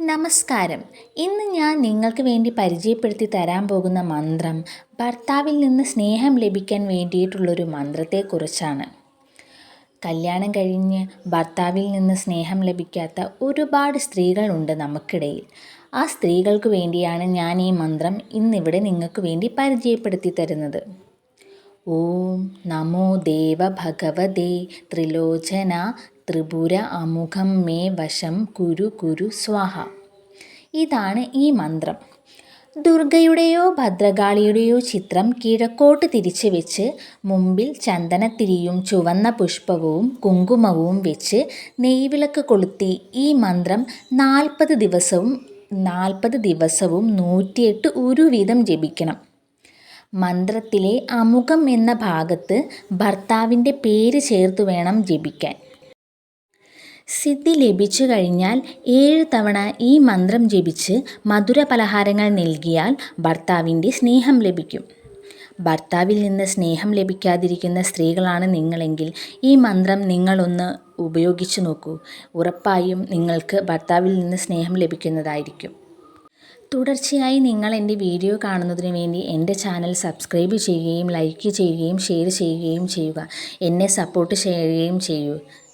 നമസ്കാരം. ഇന്ന് ഞാൻ നിങ്ങൾക്ക് വേണ്ടി പരിചയപ്പെടുത്തി തരാൻ പോകുന്ന മന്ത്രം ഭർത്താവിൽ നിന്ന് സ്നേഹം ലഭിക്കാൻ വേണ്ടിയിട്ടുള്ളൊരു മന്ത്രത്തെക്കുറിച്ചാണ്. കല്യാണം കഴിഞ്ഞ് ഭർത്താവിൽ നിന്ന് സ്നേഹം ലഭിക്കാത്ത ഒരുപാട് സ്ത്രീകളുണ്ട് നമുക്കിടയിൽ. ആ സ്ത്രീകൾക്ക് വേണ്ടിയാണ് ഞാൻ ഈ മന്ത്രം ഇന്നിവിടെ നിങ്ങൾക്ക് വേണ്ടി പരിചയപ്പെടുത്തി തരുന്നത്. ഓം നമോ ദേവ ഭഗവതേ ത്രിലോചന ത്രിപുര അമുഖം മേ വശം കുരു കുരു സ്വാഹ. ഇതാണ് ഈ മന്ത്രം. ദുർഗയുടെയോ ഭദ്രകാളിയുടെയോ ചിത്രം കിഴക്കോട്ട് തിരിച്ചു വെച്ച് മുമ്പിൽ ചന്ദനത്തിരിയും ചുവന്ന പുഷ്പവും കുങ്കുമവും വെച്ച് നെയ്വിളക്ക് കൊളുത്തി ഈ മന്ത്രം നാൽപ്പത് ദിവസവും നാൽപ്പത് ദിവസവും നൂറ്റിയെട്ട് ഒരു വീതം ജപിക്കണം. മന്ത്രത്തിലെ അമുഖം എന്ന ഭാഗത്ത് ഭർത്താവിന്റെ പേര് ചേർത്ത് വേണം ജപിക്കാൻ. സിദ്ധി ലഭിച്ചു കഴിഞ്ഞാൽ ഏഴ് തവണ ഈ മന്ത്രം ജപിച്ച് മധുര പലഹാരങ്ങൾ നൽകിയാൽ ഭർത്താവിന്റെ സ്നേഹം ലഭിക്കും. ഭർത്താവിൽ നിന്ന് സ്നേഹം ലഭിക്കാതിരിക്കുന്ന സ്ത്രീകളാണ് നിങ്ങളെങ്കിൽ ഈ മന്ത്രം നിങ്ങളൊന്ന് ഉപയോഗിച്ചു നോക്കൂ. ഉറപ്പായും നിങ്ങൾക്ക് ഭർത്താവിൽ നിന്ന് സ്നേഹം ലഭിക്കുന്നതായിരിക്കും. തുടർച്ചയായി നിങ്ങൾ എന്റെ വീഡിയോ കാണുന്നതിന് വേണ്ടി എന്റെ ചാനൽ സബ്സ്ക്രൈബ് ചെയ്യുകയും ലൈക്ക് ചെയ്യുകയും ഷെയർ ചെയ്യുകയും ചെയ്യുക. എന്നെ സപ്പോർട്ട് ചെയ്യുകയും ചെയ്യൂ.